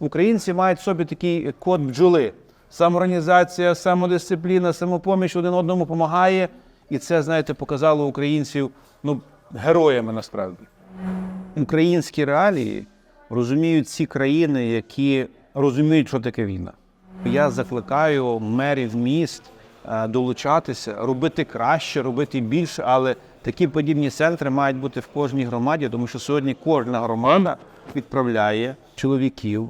Українці мають собі такий код бджоли. Самоорганізація, самодисципліна, самопоміч один одному допомагає. І це, знаєте, показало українців ну, героями насправді. Українські реалії розуміють ці країни, які розуміють, що таке війна. Я закликаю мерів міст е, долучатися, робити краще, робити більше, але такі подібні центри мають бути в кожній громаді, тому що сьогодні кожна громада відправляє чоловіків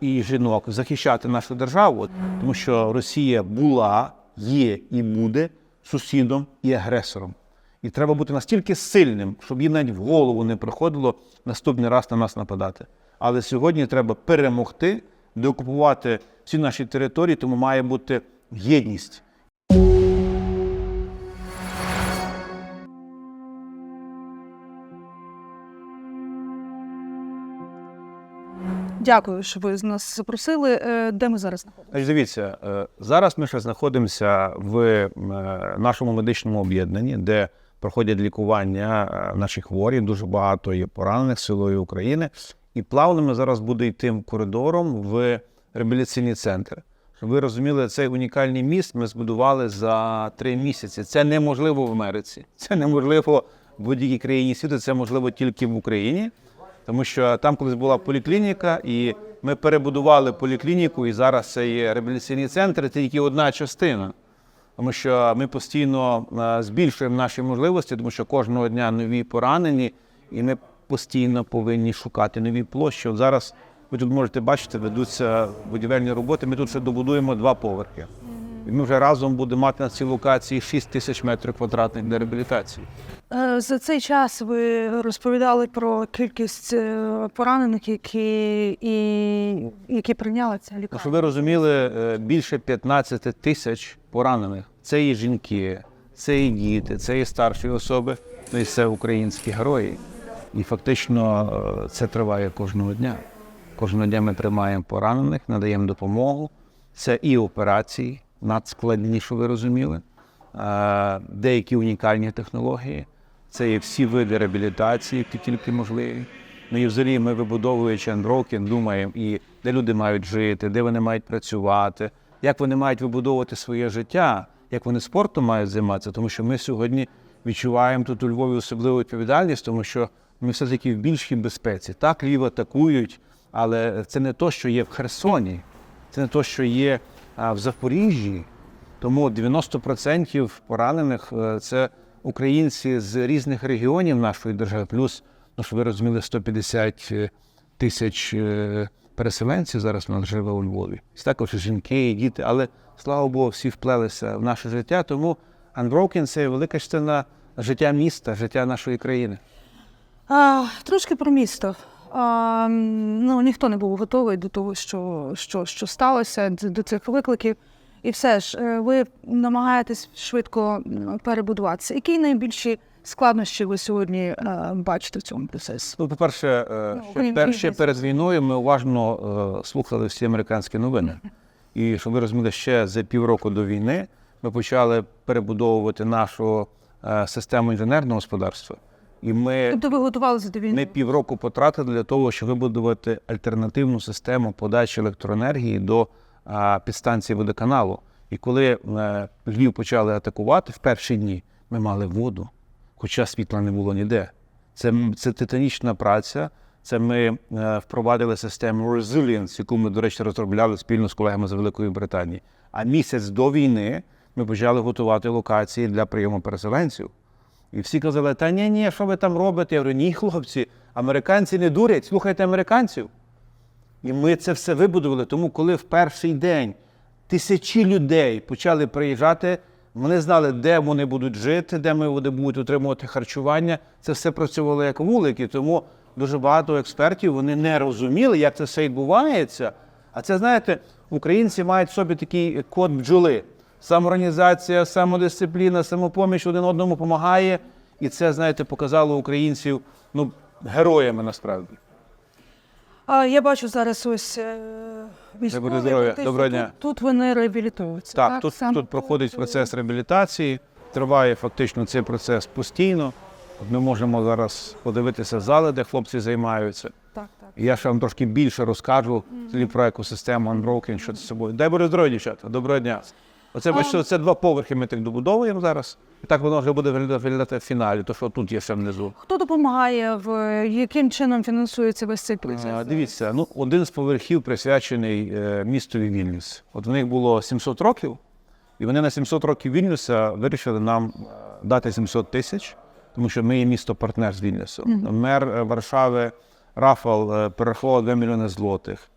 і жінок захищати нашу державу, тому що Росія була, є і буде сусідом і агресором. І треба бути настільки сильним, щоб їм навіть в голову не приходило наступний раз на нас нападати. Але сьогодні треба перемогти, деокупувати всі наші території, тому має бути єдність. Дякую, що ви нас запросили. Е, Де ми зараз знаходимося? Дивіться, е, зараз ми ще знаходимося в е, нашому медичному об'єднанні, де проходять лікування наші хворі. Дуже багато є поранених силою України. І плавно ми зараз буде йти коридором в реабілітаційний центр. Щоб ви розуміли, цей унікальний міст ми збудували за три місяці. Це неможливо в Америці, це неможливо в будь-якій країні світу, це можливо тільки в Україні. Тому що там колись була поліклініка, і ми перебудували поліклініку, і зараз це є реабілітаційний центр, це тільки одна частина. Тому що ми постійно е, збільшуємо наші можливості, тому що кожного дня нові поранені, і ми постійно повинні шукати нові площі. От зараз ви тут можете бачити, ведуться будівельні роботи. Ми тут ще добудуємо два поверхи. І ми вже разом будемо мати на цій локації 6 тисяч метрів квадратних для реабілітації. Е, За цей час ви розповідали про кількість е, поранених, які, і, які прийняли Ну, лікарня. Щоб ви розуміли, е, більше 15 тисяч поранених. Це і жінки, це і діти, це і старші особи, ну і це українські герої. І фактично це триває кожного дня. Кожного дня ми приймаємо поранених, надаємо допомогу. Це і операції, надскладні, що ви розуміли, деякі унікальні технології. Це і всі види реабілітації, які тільки можливі. Ну і взагалі ми вибудовуючи Unbroken, думаємо, і де люди мають жити, де вони мають працювати, як вони мають вибудовувати своє життя, як вони спортом мають займатися. Тому що ми сьогодні відчуваємо тут у Львові особливу відповідальність, тому що ми все-таки в більшій безпеці. Так, Львів атакують, але це не то, що є в Херсоні, це не то, що є в Запоріжжі. Тому 90% поранених е, це українці з різних регіонів нашої держави, плюс, ну що ви розуміли, 150 тисяч е, переселенців зараз нас живе у Львові. Також жінки, і діти, але слава Богу, всі вплелися в наше життя. Тому Unbroken – це велика частина життя міста, життя нашої країни. А, трошки про місто. А, ну, ніхто не був готовий до того, що, що, що сталося, до цих викликів. І все ж, е, ви намагаєтесь швидко перебудуватися. Які найбільші складнощі ви сьогодні е, бачите в цьому процесі? Ну, по-перше, е, Ну, ще, пер, ще перед війною ми уважно слухали всі американські новини. І щоб ви розуміли, ще за півроку до війни ми почали перебудовувати нашу систему інженерного господарства. І ми, Тобто ви готувалися до війни? ми півроку потратили для того, щоб вибудувати альтернативну систему подачі електроенергії до е, підстанції водоканалу. І коли е, Львів почали атакувати в перші дні, ми мали воду, хоча світла не було ніде. Це, це титанічна праця. Це ми е, впровадили систему Resilience, яку ми, до речі, розробляли спільно з колегами з Великої Британії. А місяць до війни ми почали готувати локації для прийому переселенців. І всі казали, та ні, ні, що ви там робите? Я говорю, ні, хлопці, американці не дурять, слухайте американців. І ми це все вибудували. Тому, коли в перший день тисячі людей почали приїжджати, вони знали, де вони будуть жити, де вони будуть отримувати харчування. Це все працювало як вулики. Тому дуже багато експертів вони не розуміли, як це все відбувається. А це, знаєте, українці мають собі такий код бджоли. Самоорганізація, самодисципліна, самопоміч один одному допомагає. І це, знаєте, показало українців ну, героями насправді. А, я бачу зараз ось е, військові. буде здоров'я. Доброго дня. Тут вони реабілітуються. Так, тут, Саме тут проходить е, процес реабілітації, триває фактично цей процес постійно. От Ми можемо зараз подивитися зали, де хлопці займаються. так, так. І я ще вам трошки більше розкажу mm про екосистему Unbroken, що це собою. Дай Боже здоров'я, дівчата. Доброго дня. Оце бачите, це два поверхи ми так добудовуємо зараз. І так воно вже буде виглядати в фіналі, то що тут є ще внизу. Хто допомагає, в яким чином фінансується весь цей процес? Е, Дивіться, ну один з поверхів присвячений е, містові Вільнюс. От в них було 700 років, і вони на 700 років Вільнюса вирішили нам е, дати 700 тисяч, тому що ми є місто-партнер з Вільнюсом. Мер е, Варшави Рафал е, перерахував 2 мільйони злотих.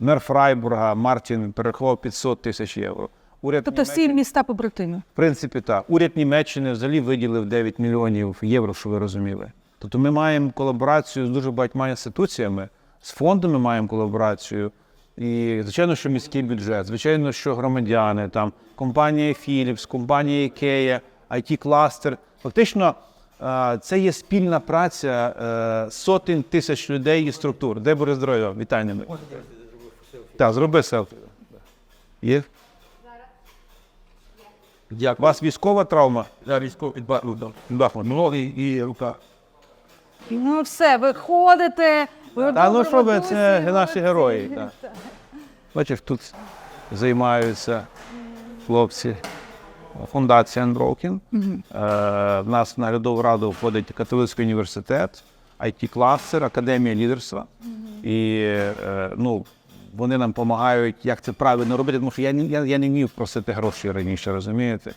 Мер Фрайбурга Мартін перерахував 500 тисяч євро. Уряд Тобто всі міста побратими. в принципі, так. Уряд Німеччини взагалі виділив 9 мільйонів євро, що ви розуміли. Тобто ми маємо колаборацію з дуже багатьма інституціями, з фондами маємо колаборацію. І, звичайно, що міський бюджет, звичайно, що громадяни, там компанія Philips, компанія IKEA, IT-кластер. Фактично, е, це є спільна праця е, сотень тисяч людей і структур. Де буде здоров'я? Вітання. Так, зроби селфі. Є? У вас військова травма? Я військовий. Ноги і рука. Ну все, ви ходите. Ви Та ну що ви, це наші молодці. герої. Так. Бачиш, тут займаються хлопці. Фундація Unbroken. Е, в нас в наглядову раду входить католицький університет, IT-кластер, академія лідерства. І е, ну, вони нам допомагають, як це правильно робити, тому що я, я, я не вмів просити гроші раніше, розумієте?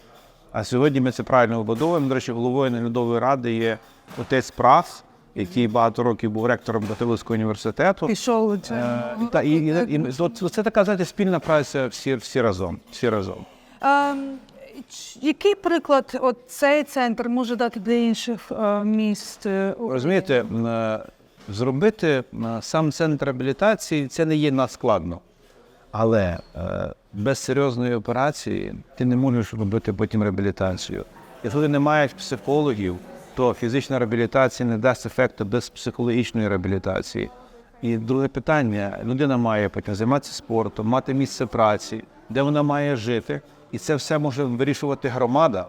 А сьогодні ми це правильно вибудовуємо. До речі, головою наглядової ради є отець Прас, який багато років був ректором католицького університету. Пішов. Е, Та, і, і, і, от це така знаєте, спільна праця всі, всі разом. Всі разом. Ем, ч- який приклад от цей центр може дати для інших е, міст? е, Розумієте, е, зробити сам центр реабілітації це не є надскладно. Але е, без серйозної операції ти не можеш робити потім реабілітацію. Якщо ти не маєш психологів, то фізична реабілітація не дасть ефекту без психологічної реабілітації. І друге питання: людина має потім займатися спортом, мати місце праці, де вона має жити, і це все може вирішувати громада.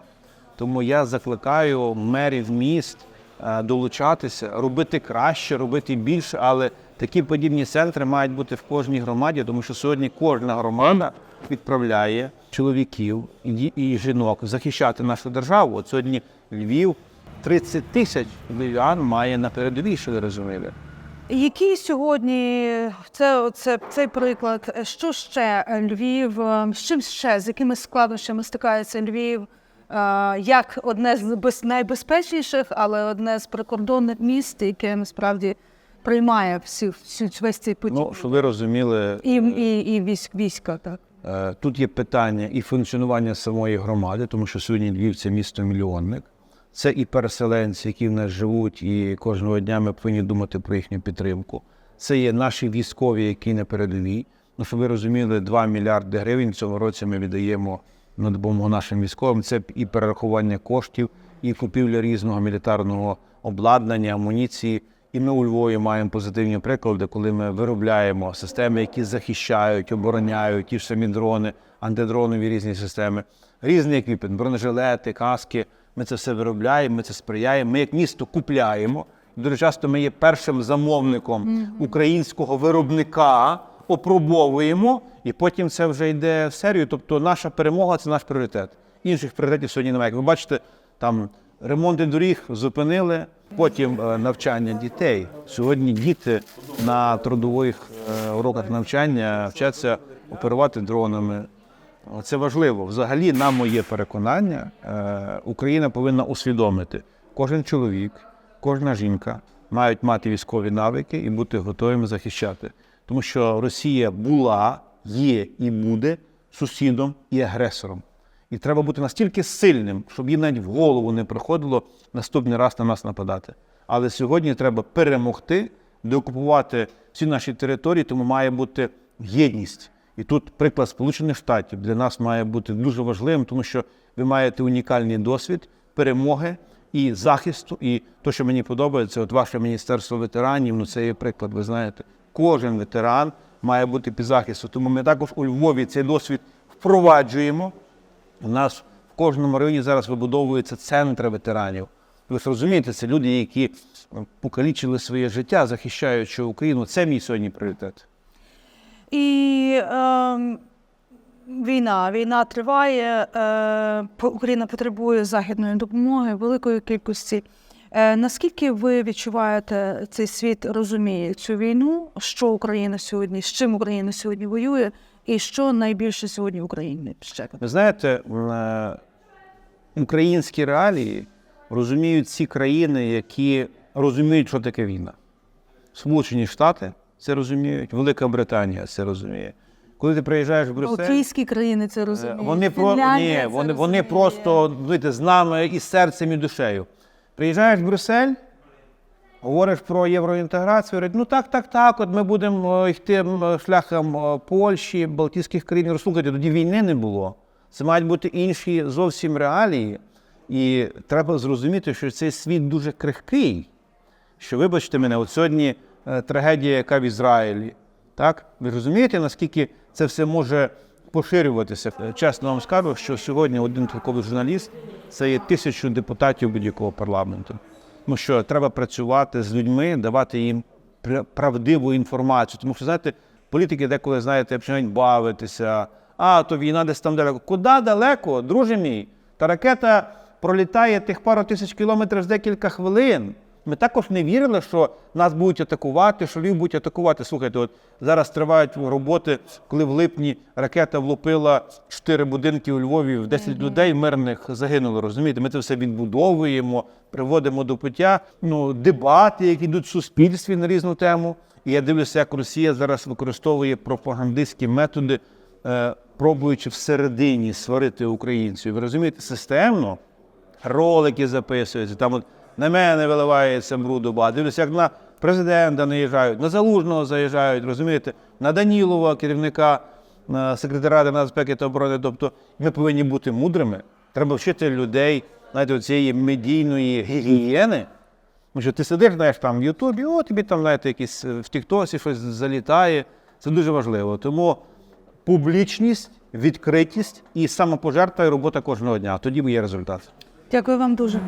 Тому я закликаю мерів міст е, долучатися, робити краще, робити більше, але такі подібні центри мають бути в кожній громаді, тому що сьогодні кожна громада відправляє чоловіків і, жінок захищати нашу державу. От сьогодні Львів 30 тисяч львів'ян має на передовій, що ви розуміли. Які сьогодні це, це цей приклад? е, Що ще е, Львів? е, З чим ще з якими складнощами стикається Львів? Е, Як одне з без- найбезпечніших, але одне з прикордонних міст, яке насправді приймає всі, всю весь цей потік Ну, щоб ви розуміли, і, і, і військ, війська, так. Е, Тут є питання і функціонування самої громади, тому що сьогодні Львів це місто мільйонник. Це і переселенці, які в нас живуть, і кожного дня ми повинні думати про їхню підтримку. Це є наші військові, які на передовій. Ну, щоб ви розуміли, 2 мільярди гривень в цьому році ми віддаємо на допомогу нашим військовим. Це і перерахування коштів, і купівля різного мілітарного обладнання, амуніції. І ми у Львові маємо позитивні приклади, коли ми виробляємо системи, які захищають, обороняють ті ж самі дрони, антидронові різні системи, різний еквіпмент, бронежилети, каски. Ми це все виробляємо, ми це сприяємо. Ми як місто купляємо. Дуже часто ми є першим замовником українського виробника, опробовуємо, і потім це вже йде в серію. Тобто наша перемога це наш пріоритет. Інших пріоритетів сьогодні немає. Як ви бачите, там ремонти доріг зупинили, потім е, навчання дітей. Сьогодні діти на трудових е, уроках навчання вчаться оперувати дронами. Це важливо. Взагалі, на моє переконання, е, Україна повинна усвідомити, кожен чоловік, кожна жінка мають мати військові навики і бути готовими захищати. Тому що Росія була, є і буде сусідом і агресором. І треба бути настільки сильним, щоб їм навіть в голову не приходило наступний раз на нас нападати. Але сьогодні треба перемогти, деокупувати всі наші території, тому має бути єдність. І тут приклад Сполучених Штатів для нас має бути дуже важливим, тому що ви маєте унікальний досвід перемоги і захисту. І те, що мені подобається, от ваше міністерство ветеранів, ну це є приклад. Ви знаєте, кожен ветеран має бути під захистом. Тому ми також у Львові цей досвід впроваджуємо. У нас в кожному районі зараз вибудовуються центри ветеранів. Ви ж розумієте, це люди, які е, покалічили своє життя, захищаючи Україну. Це мій сьогодні пріоритет. І ем, війна, війна триває, е, Україна потребує західної допомоги, великої кількості. Е, наскільки ви відчуваєте, цей світ розуміє цю війну, що Україна сьогодні, з чим Україна сьогодні воює, і що найбільше сьогодні в Україні ще? Ви знаєте, е, українські реалії розуміють ці країни, які розуміють, що таке війна. Сполучені Штати це розуміють, Велика Британія це розуміє. Коли ти приїжджаєш в Брюссель, Балтійські країни це е, розуміють. вони, про... Ні, це вони, вони просто знаєте, з нами і серцем, і душею. Приїжджаєш в Брюссель, говориш про євроінтеграцію, говорять, ну так, так, так, от ми будемо е, йти шляхом е, Польщі, Балтійських країн. Розслухайте, тоді війни не було. Це мають бути інші зовсім реалії. І треба зрозуміти, що цей світ дуже крихкий. Що, вибачте мене, от сьогодні е, трагедія, яка в Ізраїлі. Так? Ви розумієте, наскільки це все може поширюватися? Е, Чесно вам скажу, що сьогодні один такий журналіст це є тисячу депутатів будь-якого парламенту. Тому що треба працювати з людьми, давати їм пр- правдиву інформацію. Тому що, знаєте, політики деколи, знаєте, починають бавитися. А, то війна десь там далеко. Куди далеко, друже мій? Та ракета пролітає тих пару тисяч кілометрів з декілька хвилин. Ми також не вірили, що нас будуть атакувати, що Львів будуть атакувати. Слухайте, от зараз тривають роботи, коли в липні ракета влупила чотири будинки у Львові, в 10 людей мирних загинуло. Розумієте, ми це все відбудовуємо, приводимо до пиття. Ну, дебати, які йдуть в суспільстві на різну тему. І я дивлюся, як Росія зараз використовує пропагандистські методи, е, пробуючи всередині сварити українців. Ви розумієте, системно ролики записуються, там от на мене виливається бруду. Дивлюся, як на президента наїжджають, на Залужного заїжджають, розумієте, на Данілова, керівника секретаря нацбезпеки та оборони. Тобто ми повинні бути мудрими. Треба вчити людей, знаєте, цієї медійної гігієни. Тому що ти сидиш, знаєш, там в Ютубі, о, тобі там, знаєте, якісь е, в Тіктосі щось залітає. Це дуже важливо. Тому публічність, відкритість і самопожертва і робота кожного дня. Тоді є результат. Дякую вам дуже.